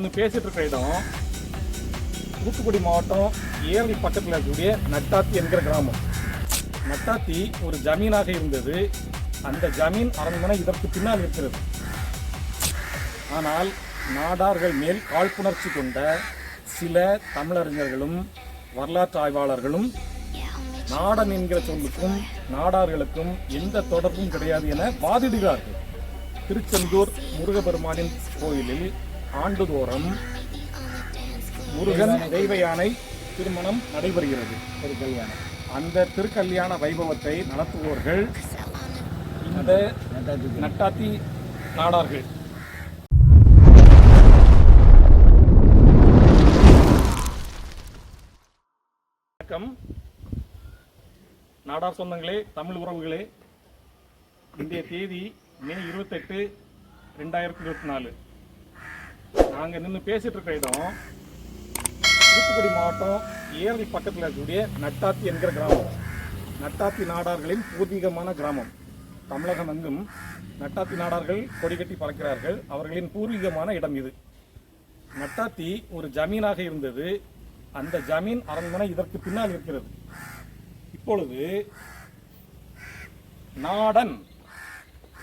நின்று பேசிட்டு இருக்கிற இடம் தூத்துக்குடி மாவட்டம் ஏரளி பக்கத்தில் இருக்கக்கூடிய நட்டாத்தி என்கிற கிராமம். நட்டாத்தி ஒரு ஜமீனாக இருந்தது. அந்த ஜமீன் அரண்மனை இதற்கு பின்னால் இருக்கிறது. ஆனால் நாடார்கள் மேல் காழ்ப்புணர்ச்சி கொண்ட சில தமிழறிஞர்களும் வரலாற்று ஆய்வாளர்களும் நாடன் என்கிற சொல்லுக்கும் நாடார்களுக்கும் எந்த தொடர்பும் கிடையாது என வாதிடுகிறார்கள். திருச்செந்தூர் முருகபெருமானின் கோயிலில் ஆண்டுதோறும் முருகன் தெய்வ யானை திருமணம் நடைபெறுகிறது. திருக்கல்யாணம் அந்த திருக்கல்யாண வைபவத்தை நடத்துவோர்கள் இந்த நட்டாத்தி நாடார்கள். வணக்கம். நாடார் சொந்தங்களே தமிழ் உறவுகளே. இன்றைய தேதி மே இருபத்தெட்டு ரெண்டாயிரத்தி இருபத்தி நாலு. நாங்கள் நின்று பேசிட்டு இருக்கிற இடம் தூத்துக்குடி மாவட்டம் ஏரல் பக்கத்தில் இருக்கக்கூடிய நட்டாத்தி என்கிற கிராமம். நட்டாத்தி நாடார்களின் பூர்வீகமான கிராமம். தமிழகம் எங்கும் நட்டாத்தி நாடார்கள் கொடி கட்டி பறக்கிறார்கள். அவர்களின் பூர்வீகமான இடம் இது. நட்டாத்தி ஒரு ஜமீனாக இருந்தது. அந்த ஜமீன் அரண்மனை இதற்கு பின்னால் இருக்கிறது. இப்பொழுது நாடன்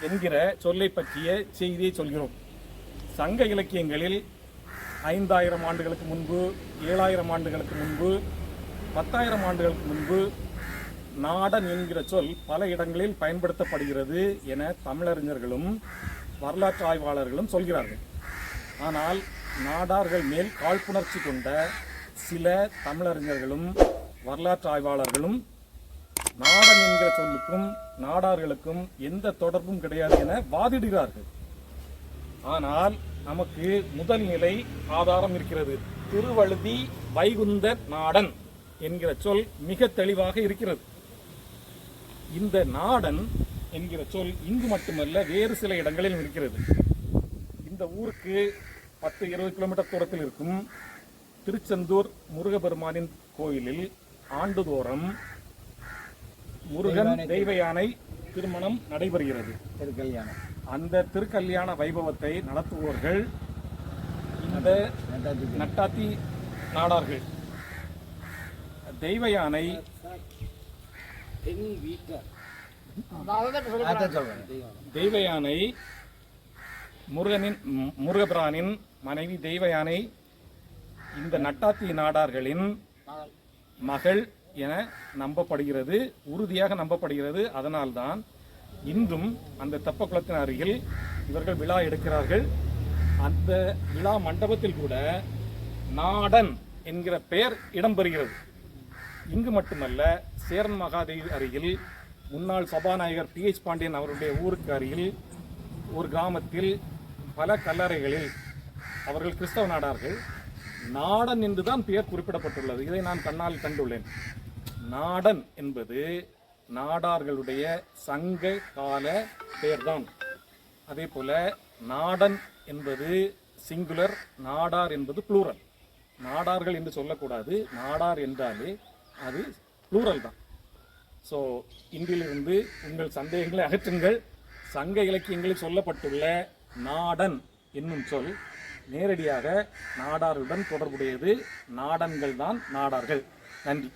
என்கிற சொல்லை பற்றிய செய்தியை சொல்கிறோம். சங்க இலக்கியங்களில் ஐந்தாயிரம் ஆண்டுகளுக்கு முன்பு ஏழாயிரம் ஆண்டுகளுக்கு முன்பு பத்தாயிரம் ஆண்டுகளுக்கு முன்பு நாடன் என்கிற சொல் பல இடங்களில் பயன்படுத்தப்படுகிறது என தமிழறிஞர்களும் வரலாற்று ஆய்வாளர்களும் சொல்கிறார்கள். ஆனால் நாடார்கள் மேல் காழ்ப்புணர்ச்சி கொண்ட சில தமிழறிஞர்களும் வரலாற்று ஆய்வாளர்களும் நாடன் என்கிற சொல்லுக்கும் நாடார்களுக்கும் எந்த தொடர்பும் கிடையாது என வாதிடுகிறார்கள். ஆனால் நமக்கு முதல் நிலை ஆதாரம் இருக்கிறது. திருவழுதி வைகுந்த நாடன் என்கிற சொல் மிக தெளிவாக இருக்கிறது. இந்த நாடன் என்கிற சொல் இங்கு மட்டுமல்ல வேறு சில இடங்களிலும் இருக்கிறது. இந்த ஊருக்கு பத்து இருபது கிலோமீட்டர் தூரத்தில் இருக்கும் திருச்செந்தூர் முருகபெருமானின் கோயிலில் ஆண்டுதோறும் முருகன் தெய்வ யானை திருமணம் நடைபெறுகிறது. திருக்கல்யாணம் அந்த திருக்கல்யாண வைபவத்தை நடத்துவோர்கள் இந்த நட்டாத்தி நாடார்கள். தெய்வ யானை. தெய்வ யானை முருகனின் முருகபிரானின் மனைவி தெய்வ யானை இந்த நட்டாத்தி நாடார்களின் மகள் என நம்பப்படுகிறது உறுதியாக நம்பப்படுகிறது. அதனால்தான் இன்றும் அந்த தெப்பக்குளத்தின் அருகில் இவர்கள் விழா எடுக்கிறார்கள். அந்த விழா மண்டபத்தில் கூட நாடன் என்கிற பெயர் இடம்பெறுகிறது. இங்கு மட்டுமல்ல சேரன் மகாதேவி அருகில் முன்னாள் சபாநாயகர் டி எச் பாண்டியன் அவருடைய ஊருக்கு அருகில் ஒரு கிராமத்தில் பல கல்லறைகளில் அவர்கள் கிறிஸ்தவ நாடார்கள். நாடன் என்றுதான் பெயர் குறிப்பிடப்பட்டுள்ளது. இதை நான் கண்ணால் கண்டுள்ளேன். நாடன் என்பது நாடார்களுடைய சங்க கால பெயர்தான். அதே போல நாடன் என்பது சிங்குலர் நாடார் என்பது ப்ளூரல் நாடார்கள் என்று சொல்லக்கூடாது நாடார் என்றாலே அது ப்ளூரல் தான். ஸோ இன்றிலிருந்து உங்கள் சந்தேகங்களை அகற்றுங்கள். சங்க இலக்கியங்களில் சொல்லப்பட்டுள்ள நாடன் என்னும் சொல் நேரடியாக நாடாருடன் தொடர்புடையது. நாடன்கள் தான் நாடார்கள். நன்றி.